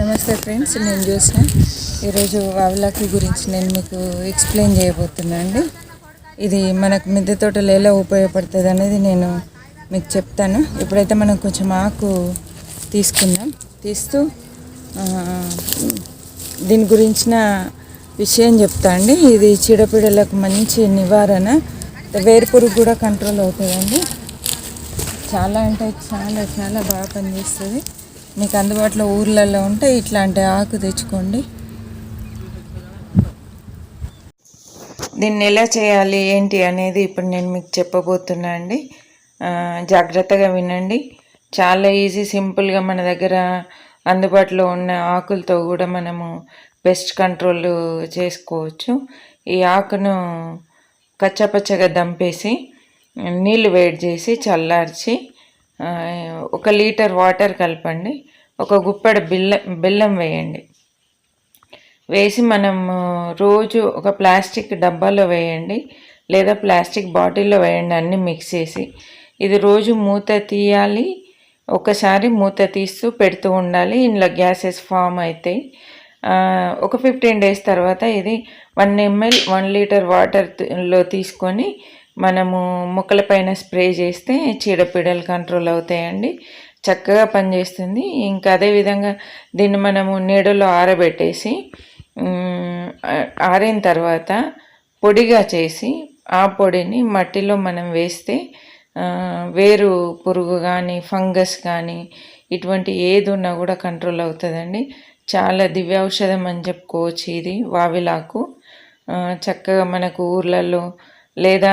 నమస్తే ఫ్రెండ్స్ నేను చూసిన ఈరోజు వావిలాకి గురించి నేను మీకు ఎక్స్ప్లెయిన్ చేయబోతున్నా అండి. ఇది మనకు మిద్దె తోటలు ఎలా ఉపయోగపడుతుంది అనేది నేను మీకు చెప్తాను. ఇప్పుడైతే మనం కొంచెం ఆకు తీసుకుందాం. తీస్తూ దీని గురించిన విషయం చెప్తా అండి. ఇది చీడపీడలకు మంచి నివారణ. వేరుపురుగు కూడా కంట్రోల్ అవుతుందండి. చాలా అంటే చాలా చాలా బాగా పనిచేస్తుంది. మీకు అందుబాటులో ఊర్లలో ఉంటే ఇట్లాంటి ఆకు తెచ్చుకోండి. దీన్ని ఎలా చేయాలి ఏంటి అనేది ఇప్పుడు నేను మీకు చెప్పబోతున్నా అండి. జాగ్రత్తగా వినండి. చాలా ఈజీ సింపుల్గా మన దగ్గర అందుబాటులో ఉన్న ఆకులతో కూడా మనము పెస్ట్ కంట్రోల్ చేసుకోవచ్చు. ఈ ఆకును కచ్చపచ్చగా దంపేసి నీళ్ళు వేడి చేసి చల్లార్చి ఒక లీటర్ వాటర్ కలపండి. ఒక గుప్పెడ బెల్లం బెల్లం వేయండి. వేసి మనం రోజు ఒక ప్లాస్టిక్ డబ్బాలో వేయండి. లేదా ప్లాస్టిక్ బాటిల్లో వేయండి అన్నీ మిక్స్ చేసి. ఇది రోజు మూత తీయాలి. ఒకసారి మూత తీస్తూ పెడుతూ ఉండాలి. ఇందులో గ్యాసెస్ ఫామ్ అవుతాయి ఒక ఫిఫ్టీన్ డేస్ తర్వాత ఇది వన్ ఎంఎల్ వన్ లీటర్ వాటర్లో తీసుకొని మనము మొక్కలపైన స్ప్రే చేస్తే చీడపీడలు కంట్రోల్ అవుతాయండి. చక్కగా పనిచేస్తుంది. ఇంకా అదేవిధంగా దీన్ని మనము నీడలో ఆరబెట్టేసి ఆరిన తర్వాత పొడిగా చేసి ఆ పొడిని మట్టిలో మనం వేస్తే వేరు పురుగు కానీ ఫంగస్ కానీ ఇటువంటి ఏది ఉన్నా కూడా కంట్రోల్ అవుతుందండి. చాలా దివ్యౌషధం అని చెప్పుకోవచ్చు ఇది వావిలాకు. చక్కగా మనకు ఊర్లలో లేదా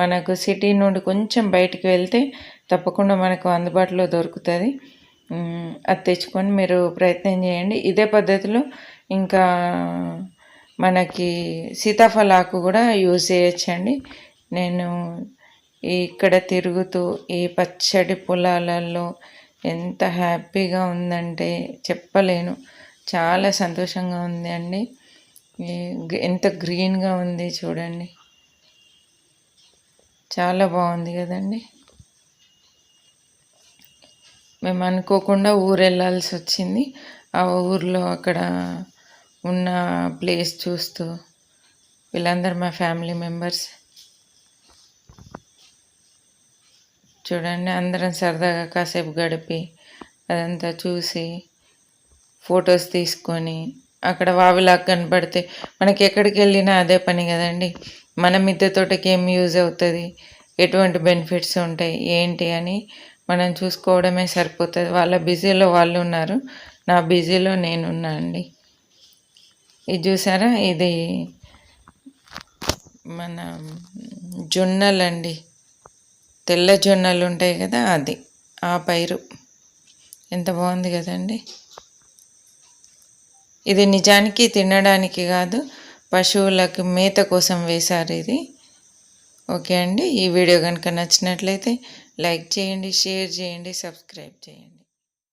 మనకు సిటీ నుండి కొంచెం బయటికి వెళ్తే తప్పకుండా మనకు అందుబాటులో దొరుకుతుంది. అది తెచ్చుకొని మీరు ప్రయత్నం చేయండి. ఇదే పద్ధతిలో ఇంకా మనకి సీతాఫలాకు కూడా యూజ్ చేయొచ్చండి. నేను ఇక్కడ తిరుగుతూ ఈ పచ్చడి పొలాలలో ఎంత హ్యాపీగా ఉందంటే చెప్పలేను. చాలా సంతోషంగా ఉంది అండి ఎంత గ్రీన్గా ఉంది చూడండి. చాలా బాగుంది కదండి. మేము అనుకోకుండా ఊరు వెళ్ళాల్సి వచ్చింది. ఆ ఊర్లో అక్కడ ఉన్న ప్లేస్ చూస్తూ వీళ్ళందరూ మా ఫ్యామిలీ మెంబర్స్ చూడండి అందరం సరదాగా కాసేపు గడిపి అదంతా చూసి ఫొటోస్ తీసుకొని అక్కడ వావిలాగా కనపడితే మనకి ఎక్కడికి వెళ్ళినా అదే పని కదండి. మన మిద్దె తోటకి ఏం యూజ్ అవుతుంది? ఎటువంటి బెనిఫిట్స్ ఉంటాయి? ఏంటి అని మనం చూసుకోవడమే సరిపోతుంది. వాళ్ళ బిజీలో వాళ్ళు ఉన్నారు నా బిజీలో నేనున్నా అండి. ఇది చూసారా? ఇది మన జొన్నలండి తెల్ల జొన్నలు ఉంటాయి కదా అది. ఆ పైరు. ఎంత బాగుంది కదండి. ఇది నిజానికి తినడానికి కాదు పశువులకు మేత కోసం వేశారు ఇది. ఓకే అండి ఈ వీడియో కనుక నచ్చినట్లయితే లైక్ చేయండి షేర్ చేయండి సబ్స్క్రైబ్ చేయండి.